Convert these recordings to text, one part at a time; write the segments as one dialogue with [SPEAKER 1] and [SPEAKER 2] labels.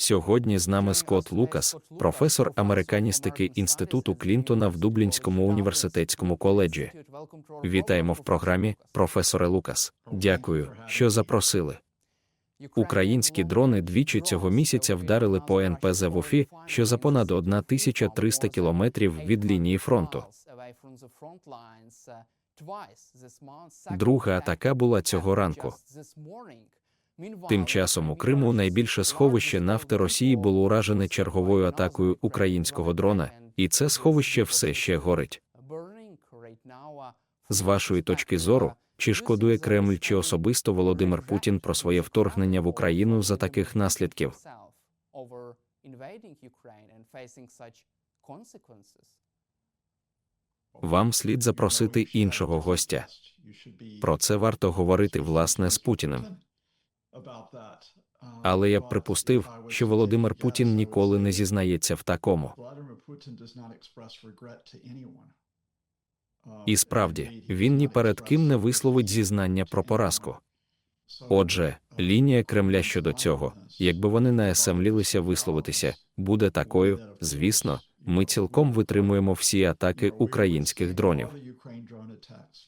[SPEAKER 1] Сьогодні з нами Скотт Лукас, професор американістики інституту Клінтона в Дублінському університетському коледжі. Вітаємо в програмі, професоре Лукас. Дякую, що запросили. Українські дрони двічі цього місяця вдарили по НПЗ в Уфі, що за понад 1300 кілометрів від лінії фронту. Друга атака була цього ранку. Тим часом у Криму найбільше сховище нафти Росії було уражене черговою атакою українського дрона, і це сховище все ще горить. З вашої точки зору, чи шкодує Кремль чи особисто Володимир Путін про своє вторгнення в Україну за таких наслідків? Вам слід запросити іншого гостя. Про це варто говорити власне з Путіним. Але я б припустив, що Володимир Путін ніколи не зізнається в такому. І справді, він ні перед ким не висловить зізнання про поразку. Отже, лінія Кремля щодо цього, якби вони не есемлілися висловитися, буде такою, звісно, ми цілком витримуємо всі атаки українських дронів.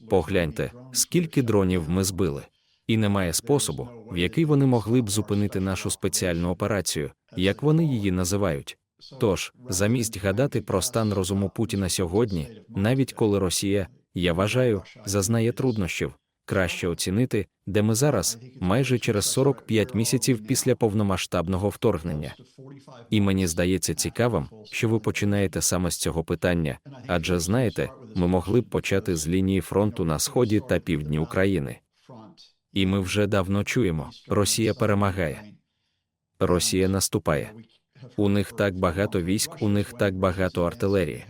[SPEAKER 1] Погляньте, скільки дронів ми збили. І немає способу, в який вони могли б зупинити нашу спеціальну операцію, як вони її називають. Тож, замість гадати про стан розуму Путіна сьогодні, навіть коли Росія, я вважаю, зазнає труднощів, краще оцінити, де ми зараз, майже через 45 місяців після повномасштабного вторгнення. І мені здається цікавим, що ви починаєте саме з цього питання, адже знаєте, ми могли б почати з лінії фронту на сході та півдні України. І ми вже давно чуємо: Росія перемагає, Росія наступає. У них так багато військ, у них так багато артилерії.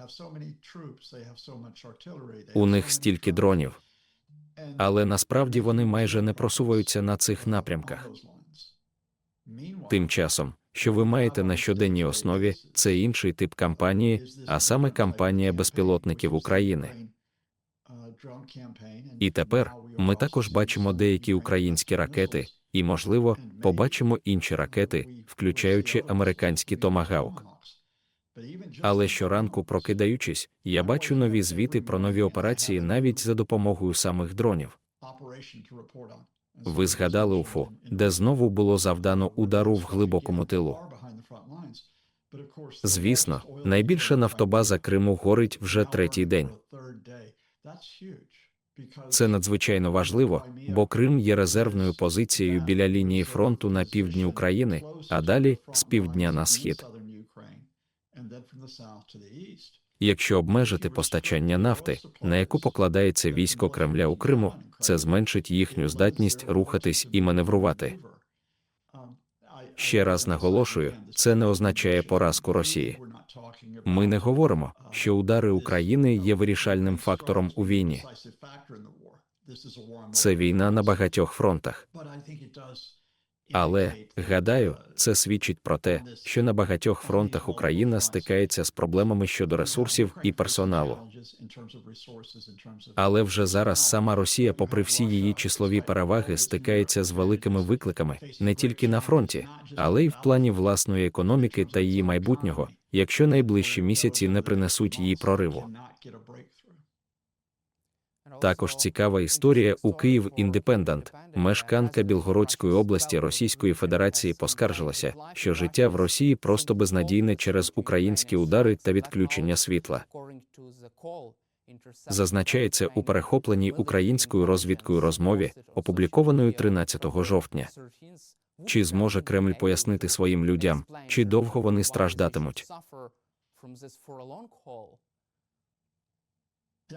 [SPEAKER 1] У них стільки дронів. Але насправді вони майже не просуваються на цих напрямках. Тим часом, що ви маєте на щоденній основі, це інший тип кампанії, а саме кампанія безпілотників України. І тепер ми також бачимо деякі українські ракети, і, можливо, побачимо інші ракети, включаючи американський томагаук. Але щоранку, прокидаючись, я бачу нові звіти про нові операції навіть за допомогою самих дронів. Ви згадали УФО, де знову було завдано удару в глибокому тилу. Звісно, найбільша нафтобаза Криму горить вже третій день. Це надзвичайно важливо, бо Крим є резервною позицією біля лінії фронту на півдні України, а далі з півдня на схід. Якщо обмежити постачання нафти, на яку покладається військо Кремля у Криму, це зменшить їхню здатність рухатись і маневрувати. Ще раз наголошую, це не означає поразку Росії. Ми не говоримо, що удари України є вирішальним фактором у війні. Це війна на багатьох фронтах. Але гадаю, це свідчить про те, що на багатьох фронтах Україна стикається з проблемами щодо ресурсів і персоналу. Але вже зараз сама Росія, попри всі її числові переваги, стикається з великими викликами не тільки на фронті, але й в плані власної економіки та її майбутнього, якщо найближчі місяці не принесуть їй прориву. Також цікава історія у Київ Індепендент. Мешканка Білгородської області Російської Федерації поскаржилася, що життя в Росії просто безнадійне через українські удари та відключення світла. Зазначається у перехопленій українською розвідкою розмові, опублікованою 13 жовтня. Чи зможе Кремль пояснити своїм людям, чи довго вони страждатимуть?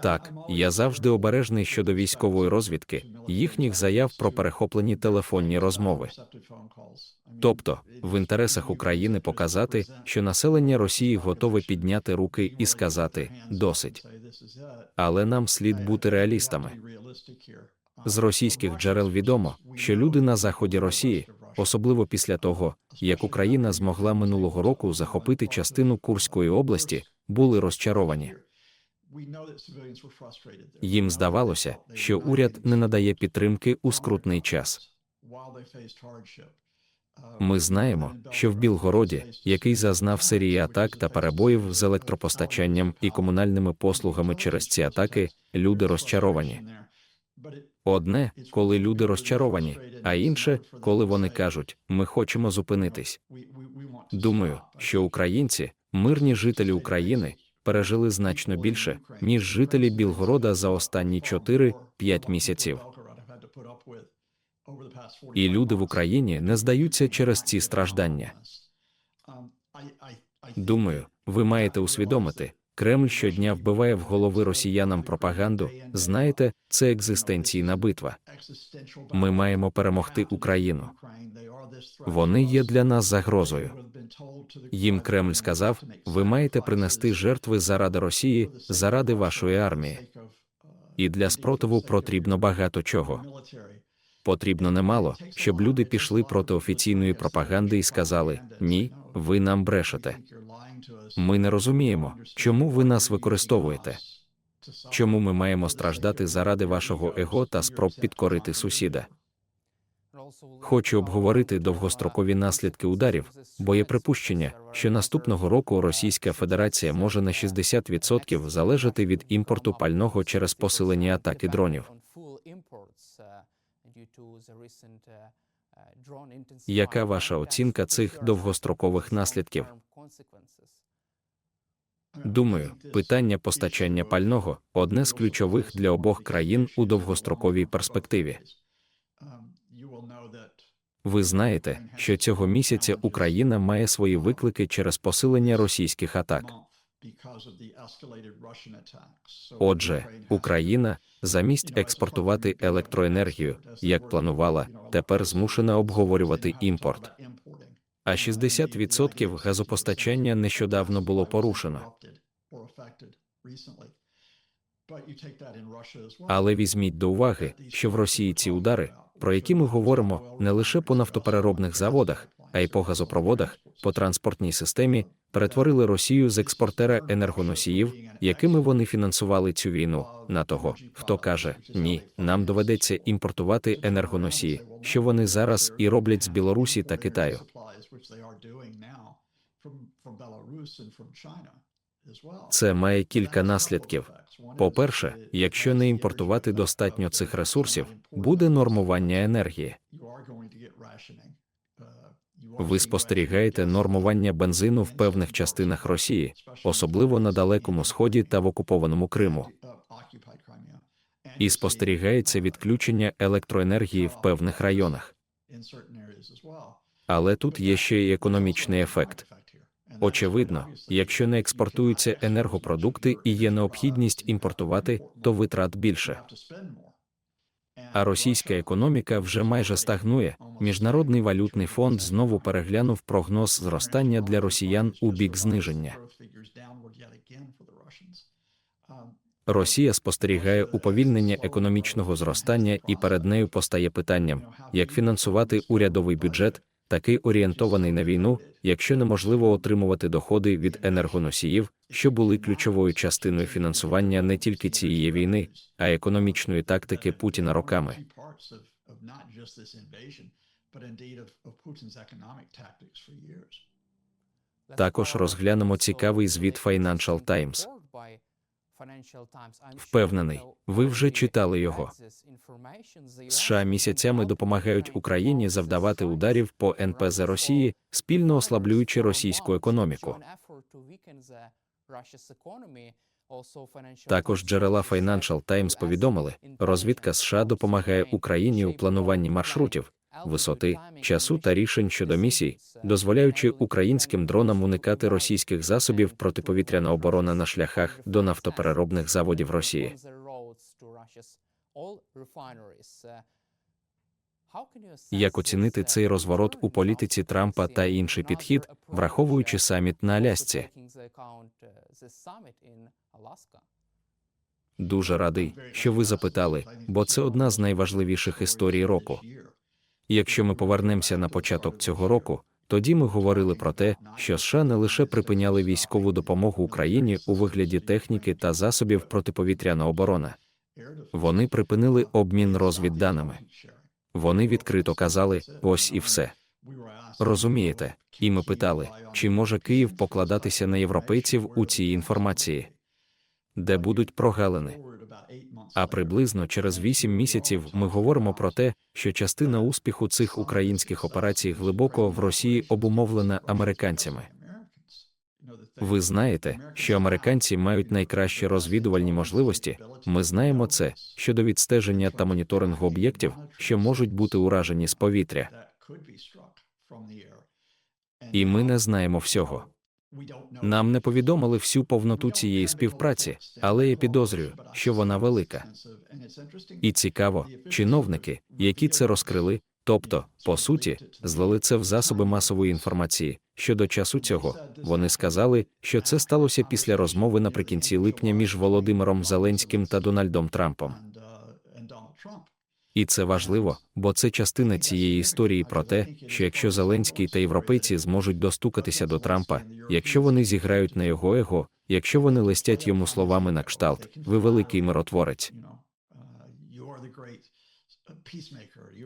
[SPEAKER 1] Так, я завжди обережний щодо військової розвідки, їхніх заяв про перехоплені телефонні розмови. Тобто, в інтересах України показати, що населення Росії готове підняти руки і сказати досить. Але нам слід бути реалістами. З російських джерел відомо, що люди на заході Росії, особливо після того, як Україна змогла минулого року захопити частину Курської області, були розчаровані. Їм здавалося, що уряд не надає підтримки у скрутний час. Ми знаємо, що в Білгороді, який зазнав серії атак та перебоїв з електропостачанням і комунальними послугами через ці атаки, люди розчаровані. Одне, коли люди розчаровані, а інше, коли вони кажуть, ми хочемо зупинитись. Думаю, що українці, мирні жителі України, пережили значно більше, ніж жителі Білгорода за останні 4-5 місяців. І люди в Україні не здаються через ці страждання. Думаю, ви маєте усвідомити, Кремль щодня вбиває в голови росіянам пропаганду. Знаєте, це екзистенційна битва. Ми маємо перемогти Україну. Вони є для нас загрозою. Їм Кремль сказав: ви маєте принести жертви заради Росії, заради вашої армії. І для спротиву потрібно багато чого. Потрібно немало, щоб люди пішли проти офіційної пропаганди і сказали: ні, ви нам брешете. Ми не розуміємо, чому ви нас використовуєте. Чому ми маємо страждати заради вашого его та спроб підкорити сусіда? Хочу обговорити довгострокові наслідки ударів, бо є припущення, що наступного року Російська Федерація може на 60% залежати від імпорту пального через посилені атаки дронів. Яка ваша оцінка цих довгострокових наслідків? Думаю, питання постачання пального одне з ключових для обох країн у довгостроковій перспективі. Ви знаєте, що цього місяця Україна має свої виклики через посилення російських атак. Отже, Україна замість експортувати електроенергію, як планувала, тепер змушена обговорювати імпорт. А 60% газопостачання нещодавно було порушено. Але візьміть до уваги, що в Росії ці удари, про які ми говоримо не лише по нафтопереробних заводах, а й по газопроводах, по транспортній системі, перетворили Росію з експортера енергоносіїв, якими вони фінансували цю війну, на того, хто каже: ні, нам доведеться імпортувати енергоносії, що вони зараз і роблять з Білорусі та Китаю. Це має кілька наслідків. По-перше, якщо не імпортувати достатньо цих ресурсів, буде нормування енергії. Ви спостерігаєте нормування бензину в певних частинах Росії, особливо на Далекому Сході та в окупованому Криму. І спостерігається відключення електроенергії в певних районах. Але тут є ще й економічний ефект. Очевидно, якщо не експортуються енергопродукти і є необхідність імпортувати, то витрат більше. А російська економіка вже майже стагнує. Міжнародний валютний фонд знову переглянув прогноз зростання для росіян у бік зниження. Росія спостерігає уповільнення економічного зростання, і перед нею постає питанням, як фінансувати урядовий бюджет, такий орієнтований на війну, якщо неможливо отримувати доходи від енергоносіїв, що були ключовою частиною фінансування не тільки цієї війни, а й економічної тактики Путіна роками. Також розглянемо цікавий звіт Financial Times. Впевнений, ви вже читали його. США місяцями допомагають Україні завдавати ударів по НПЗ Росії, спільно ослаблюючи російську економіку. Також джерела Financial Times повідомили, розвідка США допомагає Україні у плануванні маршрутів, висоти, часу та рішень щодо місій, дозволяючи українським дронам уникати російських засобів протиповітряна оборона на шляхах до нафтопереробних заводів Росії. Як оцінити цей розворот у політиці Трампа та інший підхід, враховуючи саміт на Алясці? Дуже радий, що ви запитали, бо це одна з найважливіших історій року. Якщо ми повернемося на початок цього року, тоді ми говорили про те, що США не лише припиняли військову допомогу Україні у вигляді техніки та засобів протиповітряної оборони. Вони припинили обмін розвідданими. Вони відкрито казали: ось і все. Розумієте? І ми питали, чи може Київ покладатися на європейців у цій інформації, де будуть прогалини. А приблизно через вісім місяців ми говоримо про те, що частина успіху цих українських операцій глибоко в Росії обумовлена американцями. Ви знаєте, що американці мають найкращі розвідувальні можливості. Ми знаємо це щодо відстеження та моніторингу об'єктів, що можуть бути уражені з повітря. І ми не знаємо всього. Нам не повідомили всю повноту цієї співпраці, але я підозрюю, що вона велика. І цікаво, чиновники, які це розкрили, тобто, по суті, злили це в засоби масової інформації. Щодо часу цього, вони сказали, що це сталося після розмови наприкінці липня між Володимиром Зеленським та Дональдом Трампом. І це важливо, бо це частина цієї історії про те, що якщо Зеленський та європейці зможуть достукатися до Трампа, якщо вони зіграють на його его, якщо вони листять йому словами на кшталт, ви великий миротворець.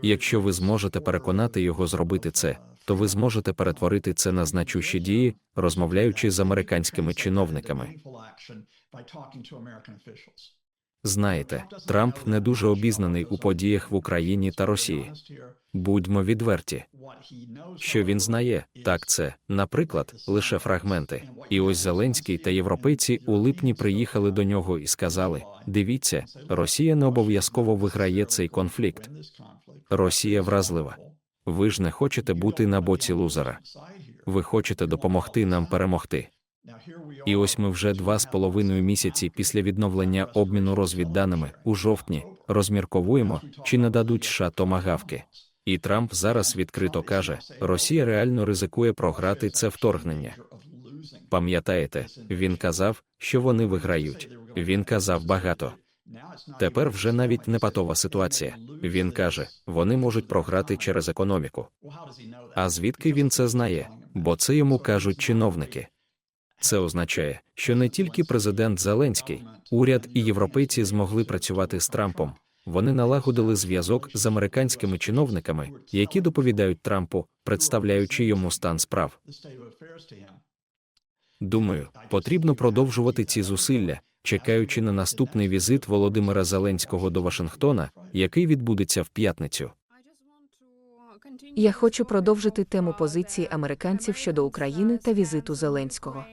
[SPEAKER 1] Якщо ви зможете переконати його зробити це, то ви зможете перетворити це на значущі дії, розмовляючи з американськими чиновниками. Знаєте, Трамп не дуже обізнаний у подіях в Україні та Росії. Будьмо відверті. Що він знає, так це, наприклад, лише фрагменти. І ось Зеленський та європейці у липні приїхали до нього і сказали: дивіться, Росія не обов'язково виграє цей конфлікт. Росія вразлива. Ви ж не хочете бути на боці лузера. Ви хочете допомогти нам перемогти. І ось ми вже два з половиною місяці після відновлення обміну розвідданими у жовтні розмірковуємо, чи нададуть США томагавки. І Трамп зараз відкрито каже: Росія реально ризикує програти це вторгнення. Пам'ятаєте, він казав, що вони виграють. Він казав багато. Тепер вже навіть не патова ситуація. Він каже, вони можуть програти через економіку. А звідки він це знає? Бо це йому кажуть чиновники. Це означає, що не тільки президент Зеленський, уряд і європейці змогли працювати з Трампом. Вони налагодили зв'язок з американськими чиновниками, які доповідають Трампу, представляючи йому стан справ. Думаю, потрібно продовжувати ці зусилля, чекаючи на наступний візит Володимира Зеленського до Вашингтона, який відбудеться в п'ятницю.
[SPEAKER 2] Я хочу продовжити тему позиції американців щодо України та візиту Зеленського.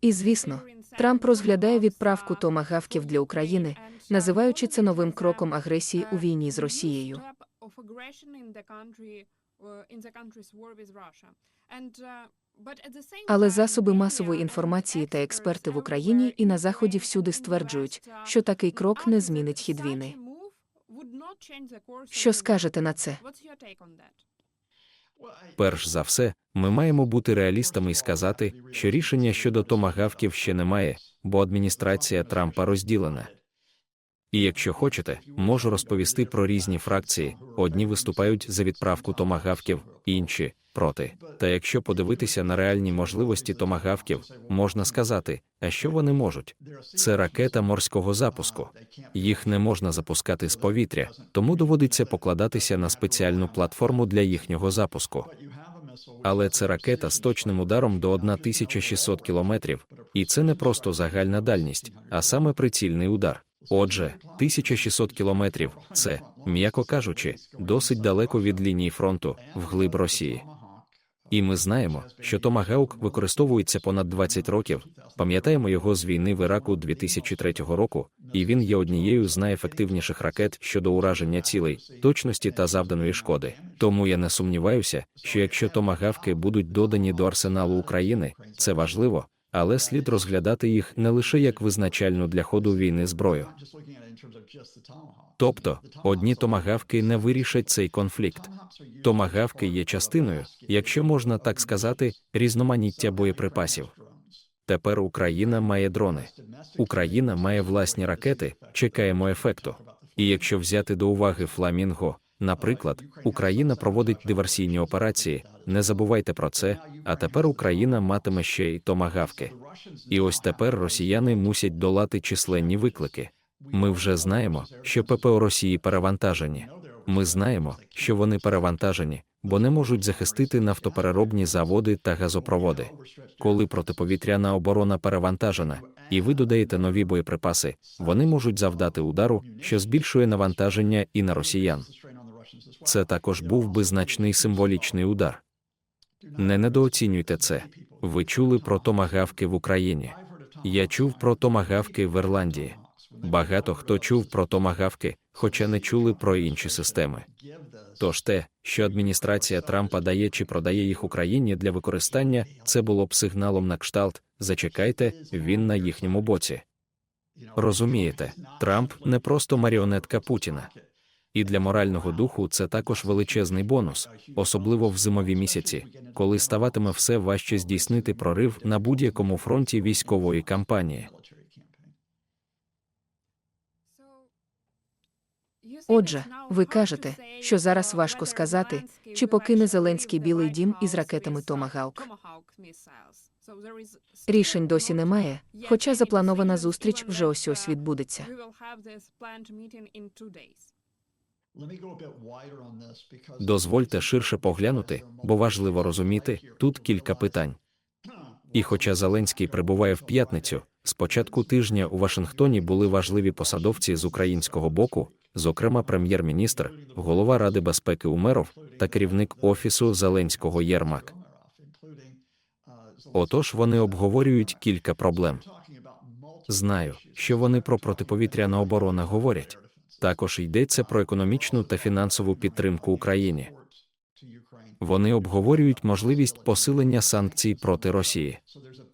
[SPEAKER 2] І звісно, Трамп розглядає відправку томагавків для України, називаючи це новим кроком агресії у війні з Росією. Але засоби масової інформації та експерти в Україні і на заході всюди стверджують, що такий крок не змінить хід війни. Що скажете на це?
[SPEAKER 1] Перш за все, ми маємо бути реалістами і сказати, що рішення щодо томагавків ще немає, бо адміністрація Трампа розділена. І якщо хочете, можу розповісти про різні фракції: одні виступають за відправку томагавків, інші проти. Та якщо подивитися на реальні можливості томагавків, можна сказати, а що вони можуть? Це ракета морського запуску. Їх не можна запускати з повітря, тому доводиться покладатися на спеціальну платформу для їхнього запуску. Але це ракета з точним ударом до 1600 кілометрів, і це не просто загальна дальність, а саме прицільний удар. Отже, 1600 кілометрів це, м'яко кажучи, досить далеко від лінії фронту, вглиб Росії. І ми знаємо, що Томагаук використовується понад 20 років. Пам'ятаємо його з війни в Іраку 2003 року, і він є однією з найефективніших ракет щодо ураження цілей, точності та завданої шкоди. Тому я не сумніваюся, що якщо томагавки будуть додані до арсеналу України, це важливо, але слід розглядати їх не лише як визначальну для ходу війни зброю. Тобто, одні томагавки не вирішать цей конфлікт. Томагавки є частиною, якщо можна так сказати, різноманіття боєприпасів. Тепер Україна має дрони. Україна має власні ракети, чекаємо ефекту. І якщо взяти до уваги Фламінго, наприклад, Україна проводить диверсійні операції. Не забувайте про це. А тепер Україна матиме ще й томагавки. І ось тепер росіяни мусять долати численні виклики. Ми вже знаємо, що ППО Росії перевантажені. Ми знаємо, що вони перевантажені, бо не можуть захистити нафтопереробні заводи та газопроводи. Коли протиповітряна оборона перевантажена, і ви додаєте нові боєприпаси, вони можуть завдати удару, що збільшує навантаження і на росіян. Це також був би значний символічний удар. Не недооцінюйте це. Ви чули про томагавки в Україні. Я чув про томагавки в Ірландії. Багато хто чув про томагавки, хоча не чули про інші системи. Тож те, що адміністрація Трампа дає чи продає їх Україні для використання, це було б сигналом на кшталт. Зачекайте, він на їхньому боці. Розумієте, Трамп не просто маріонетка Путіна. І для морального духу це також величезний бонус, особливо в зимові місяці, коли ставатиме все важче здійснити прорив на будь-якому фронті військової кампанії.
[SPEAKER 2] Отже, ви кажете, що зараз важко сказати, чи покине Зеленський Білий дім із ракетами Томагавк. Рішень досі немає, хоча запланована зустріч вже ось ось відбудеться.
[SPEAKER 1] Дозвольте ширше поглянути, бо важливо розуміти, тут кілька питань. І хоча Зеленський прибуває в п'ятницю, з початку тижня у Вашингтоні були важливі посадовці з українського боку, зокрема прем'єр-міністр, голова Ради безпеки Умеров та керівник офісу Зеленського Єрмак. Отож вони обговорюють кілька проблем. Знаю, що вони про протиповітряну оборону говорять. Також йдеться про економічну та фінансову підтримку Україні. Вони обговорюють можливість посилення санкцій проти Росії.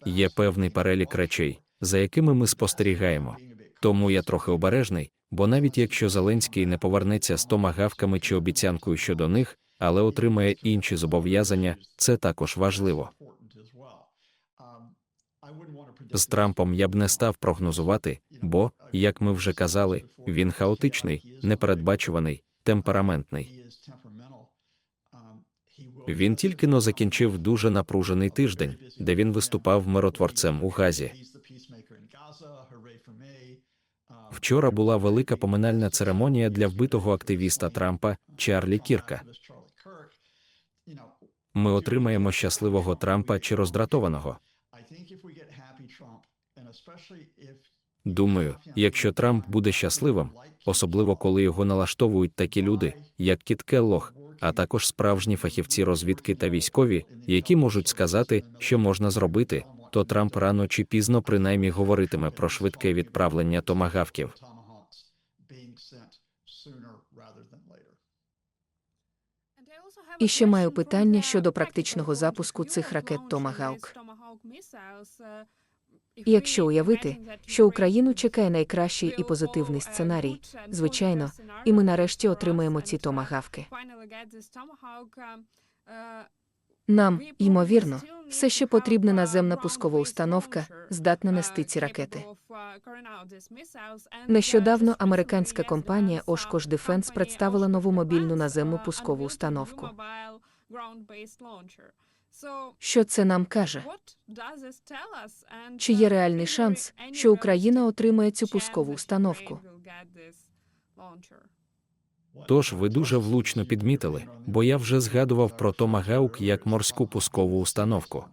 [SPEAKER 1] Є певний перелік речей, за якими ми спостерігаємо. Тому я трохи обережний, бо навіть якщо Зеленський не повернеться з томагавками чи обіцянкою щодо них, але отримає інші зобов'язання, це також важливо. З Трампом я б не став прогнозувати, бо, як ми вже казали, він хаотичний, непередбачуваний, темпераментний. Він тільки но закінчив дуже напружений тиждень, де він виступав миротворцем у Газі. Вчора була велика поминальна церемонія для вбитого активіста Трампа Чарлі Кірка. Ми отримаємо щасливого Трампа чи роздратованого. Думаю, якщо Трамп буде щасливим, особливо коли його налаштовують такі люди, як Кіт Келлох, а також справжні фахівці розвідки та військові, які можуть сказати, що можна зробити, то Трамп рано чи пізно принаймні говоритиме про швидке відправлення томагавків.
[SPEAKER 2] І ще маю питання щодо практичного запуску цих ракет Томагавк. І якщо уявити, що Україну чекає найкращий і позитивний сценарій, звичайно, і ми нарешті отримаємо ці томагавки. Нам, ймовірно, все ще потрібна наземна пускова установка, здатна нести ці ракети. Нещодавно американська компанія Oshkosh Defense представила нову мобільну наземну пускову установку. Що це нам каже? Чи є реальний шанс, що Україна отримає цю пускову установку?
[SPEAKER 1] Тож ви дуже влучно підмітили, бо я вже згадував про Томагаук як морську пускову установку.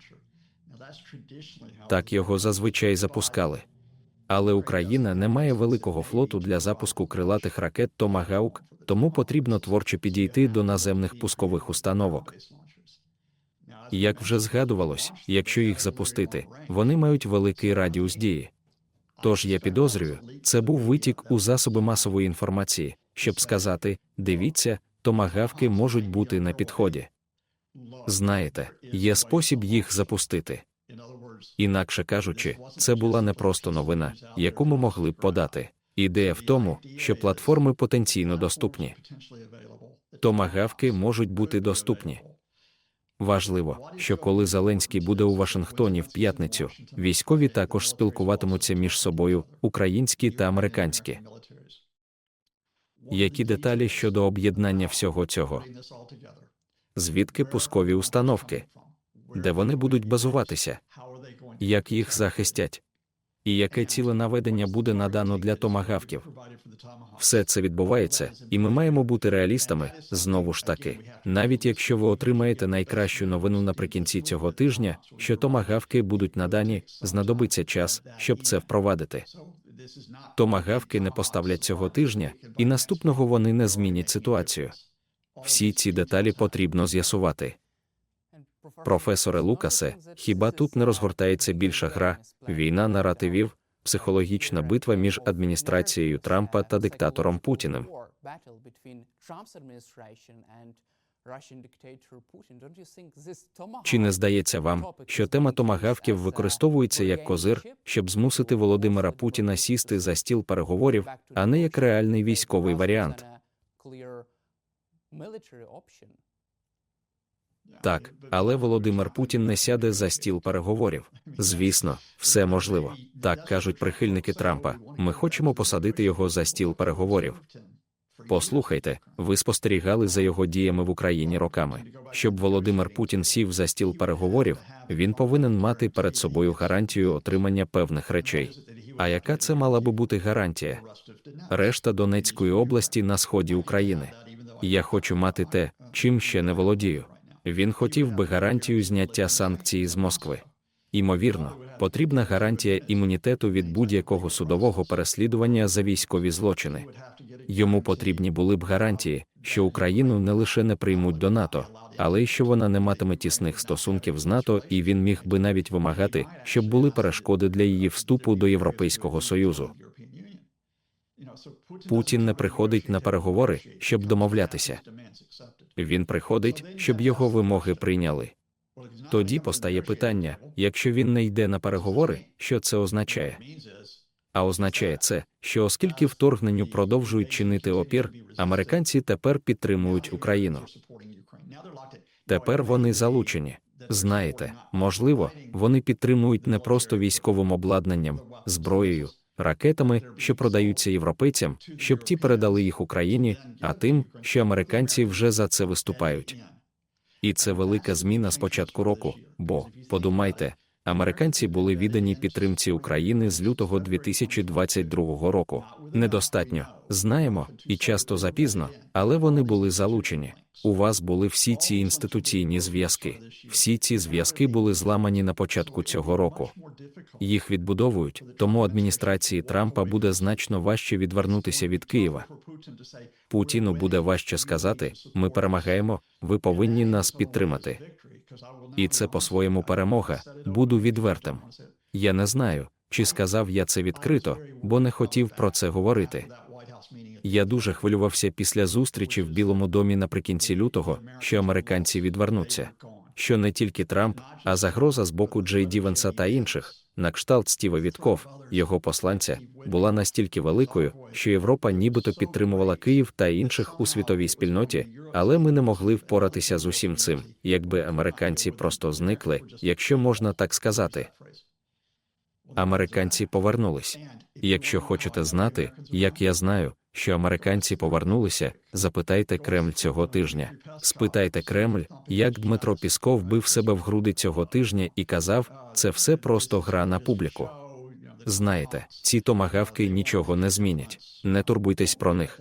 [SPEAKER 1] Так його зазвичай запускали. Але Україна не має великого флоту для запуску крилатих ракет Томагаук, тому потрібно творчо підійти до наземних пускових установок. Як вже згадувалось, якщо їх запустити, вони мають великий радіус дії. Тож я підозрюю, це був витік у засоби масової інформації, щоб сказати: дивіться, томагавки можуть бути на підході. Знаєте, є спосіб їх запустити. Інакше кажучи, це була не просто новина, яку ми могли б подати. Ідея в тому, що платформи потенційно доступні. Томагавки можуть бути доступні. Важливо, що коли Зеленський буде у Вашингтоні в п'ятницю, військові також спілкуватимуться між собою, українські та американські. Які деталі щодо об'єднання всього цього? Звідки пускові установки? Де вони будуть базуватися? Як їх захистять? І яке ціле наведення буде надано для томагавків. Все це відбувається, і ми маємо бути реалістами знову ж таки. Навіть якщо ви отримаєте найкращу новину наприкінці цього тижня, що томагавки будуть надані, знадобиться час, щоб це впровадити. Томагавки не поставлять цього тижня, і наступного вони не змінять ситуацію. Всі ці деталі потрібно з'ясувати. Професоре Лукасе, хіба тут не розгортається більша гра, війна наративів, психологічна битва між адміністрацією Трампа та диктатором Путіним? Чи не здається вам, що тема томагавків використовується як козир, щоб змусити Володимира Путіна сісти за стіл переговорів, а не як реальний військовий варіант? Так, але Володимир Путін не сяде за стіл переговорів. Звісно, все можливо. Так кажуть прихильники Трампа. Ми хочемо посадити його за стіл переговорів. Послухайте, ви спостерігали за його діями в Україні роками. Щоб Володимир Путін сів за стіл переговорів, він повинен мати перед собою гарантію отримання певних речей. А яка це мала би бути гарантія? Решта Донецької області на сході України. Я хочу мати те, чим ще не володію. Він хотів би гарантію зняття санкцій з Москви. Імовірно, потрібна гарантія імунітету від будь-якого судового переслідування за військові злочини. Йому потрібні були б гарантії, що Україну не лише не приймуть до НАТО, але й що вона не матиме тісних стосунків з НАТО, і він міг би навіть вимагати, щоб були перешкоди для її вступу до Європейського союзу. Путін не приходить на переговори, щоб домовлятися. Він приходить, щоб його вимоги прийняли. Тоді постає питання: якщо він не йде на переговори, що це означає? А означає це, що оскільки вторгненню продовжують чинити опір, американці тепер підтримують Україну. Тепер вони залучені. Знаєте, можливо, вони підтримують не просто військовим обладнанням, зброєю, ракетами, що продаються європейцям, щоб ті передали їх Україні, а тим, що американці вже за це виступають. І це велика зміна з початку року. Бо подумайте, американці були віддані підтримці України з лютого 2022 року. Недостатньо знаємо і часто запізно, але вони були залучені. У вас були всі ці інституційні зв'язки. Всі ці зв'язки були зламані на початку цього року. Їх відбудовують, тому адміністрації Трампа буде значно важче відвернутися від Києва. Путіну буде важче сказати: ми перемагаємо, ви повинні нас підтримати. І це по-своєму перемога. Буду відвертим. Я не знаю, чи сказав я це відкрито, бо не хотів про це говорити. Я дуже хвилювався після зустрічі в Білому домі наприкінці лютого, що американці відвернуться. Що не тільки Трамп, а загроза з боку Джей Дівенса та інших, на кшталт Стіва Вітков, його посланця, була настільки великою, що Європа нібито підтримувала Київ та інших у світовій спільноті, але ми не могли впоратися з усім цим, якби американці просто зникли, якщо можна так сказати. Американці повернулись. Якщо хочете знати, як я знаю, що американці повернулися, запитайте Кремль цього тижня. Спитайте Кремль, як Дмитро Пісков бив себе в груди цього тижня і казав, це все просто гра на публіку. Знаєте, ці томагавки нічого не змінять. Не турбуйтесь про них.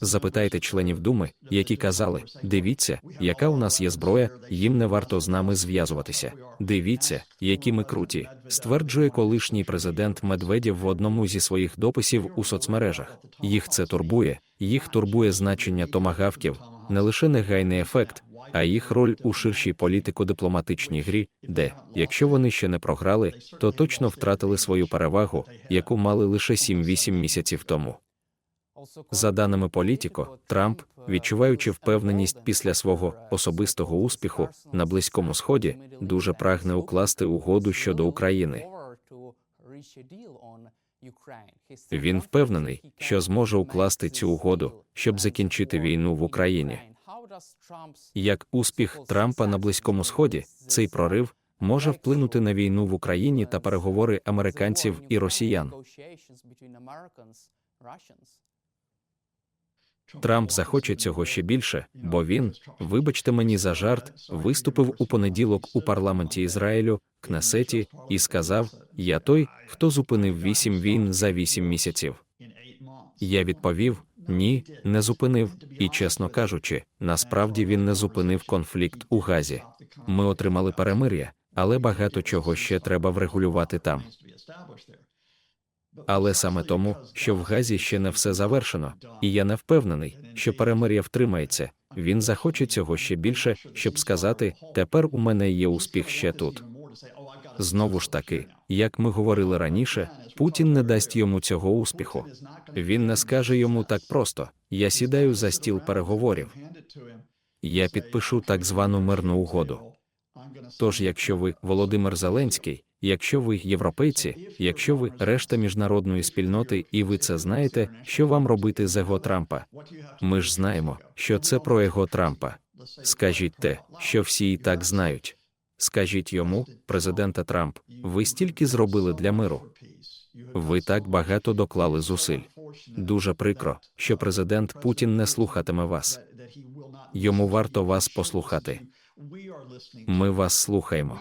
[SPEAKER 1] Запитайте членів думи, які казали: дивіться, яка у нас є зброя, їм не варто з нами зв'язуватися. Дивіться, які ми круті, стверджує колишній президент Медведєв в одному зі своїх дописів у соцмережах. Їх це турбує, їх турбує значення томагавків, не лише негайний ефект, а їх роль у ширшій політико-дипломатичній грі, де, якщо вони ще не програли, то точно втратили свою перевагу, яку мали лише 7-8 місяців тому. За даними політико, Трамп, відчуваючи впевненість після свого особистого успіху на близькому сході, дуже прагне укласти угоду щодо України. Він впевнений, що зможе укласти цю угоду, щоб закінчити війну в Україні. Як успіх Трампа на близькому сході, цей прорив може вплинути на війну в Україні та переговори американців і росіян. Трамп захоче цього ще більше, бо він, вибачте мені за жарт, виступив у понеділок у парламенті Ізраїлю, Кнесеті, і сказав: Я той, хто зупинив вісім війн за вісім місяців. Я відповів: ні, не зупинив, і, чесно кажучи, насправді він не зупинив конфлікт у Газі. Ми отримали перемир'я, але багато чого ще треба врегулювати там. Але саме тому, що в Газі ще не все завершено, і я не впевнений, що перемир'я втримається. Він захоче цього ще більше, щоб сказати: тепер у мене є успіх ще тут. Знову ж таки, як ми говорили раніше, Путін не дасть йому цього успіху. Він не скаже йому так просто: я сідаю за стіл переговорів, я підпишу так звану мирну угоду. Тож, якщо ви Володимир Зеленський, якщо ви європейці, якщо ви решта міжнародної спільноти, і ви це знаєте, що вам робити з его Трампа? Ми ж знаємо, що це про его Трампа. Скажіть те, що всі і так знають. Скажіть йому, президента Трамп, ви стільки зробили для миру. Ви так багато доклали зусиль. Дуже прикро, що президент Путін не слухатиме вас. Йому варто вас послухати. Ми вас слухаємо.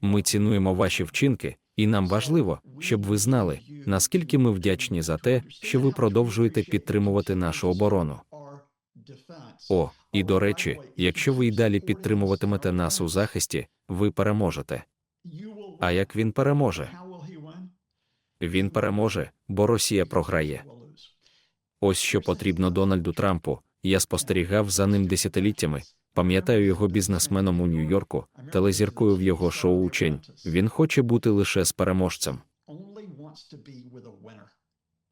[SPEAKER 1] Ми цінуємо ваші вчинки, і нам важливо, щоб ви знали, наскільки ми вдячні за те, що ви продовжуєте підтримувати нашу оборону. О, і до речі, якщо ви й далі підтримуватимете нас у захисті, ви переможете. А як він переможе? Він переможе, бо Росія програє. Ось що потрібно Дональду Трампу. Я спостерігав за ним десятиліттями. Пам'ятаю його бізнесменом у Нью-Йорку, телезіркою в його шоу Учень. Він хоче бути лише з переможцем.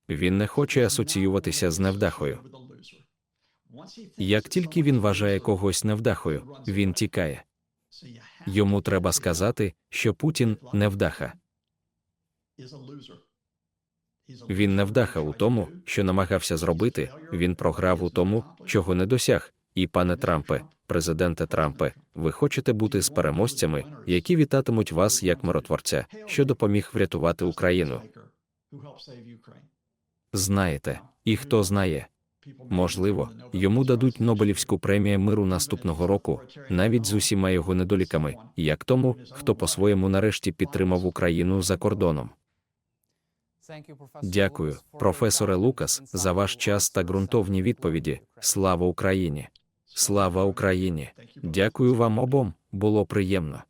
[SPEAKER 1] Він не хоче асоціюватися з невдахою. Як тільки він вважає когось невдахою, він тікає. Йому треба сказати, що Путін невдаха. Він невдаха у тому, що намагався зробити, він програв у тому, чого не досяг. І, пане Трампе, президенте Трампе, ви хочете бути з переможцями, які вітатимуть вас як миротворця, що допоміг врятувати Україну. Знаєте, і хто знає, можливо, йому дадуть Нобелівську премію миру наступного року, навіть з усіма його недоліками, як тому, хто по-своєму нарешті підтримав Україну за кордоном. Дякую, професоре Лукас, за ваш час та ґрунтовні відповіді. Слава Україні! Слава Україні! Дякую вам обом, було приємно.